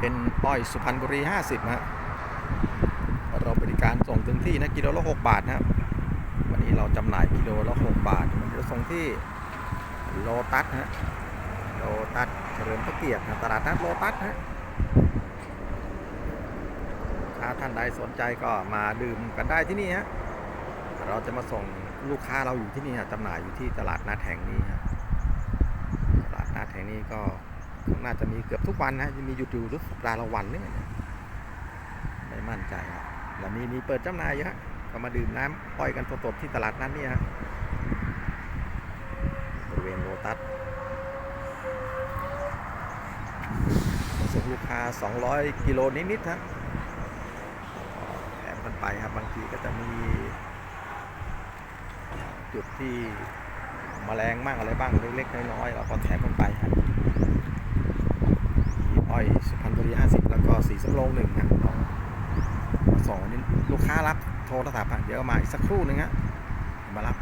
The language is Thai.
เป็นอ้อยสุพรรณบุรี 50ฮะเราบริการส่งถึงที่นะกิโลละ6บาทนะครับวันนี้เราจำหน่ายกิโลละ6บาทมันจะส่งที่โลตัสฮะโลตัสเฉลิมพระเกียรตินะตลาดนัดโลตัสฮะถ้าท่านใดสนใจก็มาดื่มกันได้ที่นี่ฮะเราจะมาส่งลูกค้าเราอยู่ที่นี่ฮะจำหน่ายอยู่ที่ตลาดนัดแห่งนี้ฮะตลาดนัดแห่งนี้ก็ น่าจะมีเกือบทุกวันนะจะมีหยุดอยู่ทุกสัปดาห์ละวันเนี่ยไม่มั่นใจครับแล้วมีมีเปิดจำหน่ายเยอะก็มาดื่มน้ำอ้อยกันสดๆที่ตลาดนั้นเนี่ยบริเวณโลตัสส่งลูกค้า 200 กิโลนิดๆฮะแถมกันไปครับบางทีก็จะมี จุดที่มแมลงมากอะไรบ้างเล็กๆน้อยๆเราก็แถมกันไปฮะมีอ้อยสุพรรณบุรี 50 แล้วก็ สำโรงหนึ่งฮะสองนี้ลูกค้ารับโทรศัพท์ฮะเดี๋ยวมาอีกสักครู่หนึ่งฮะมารับ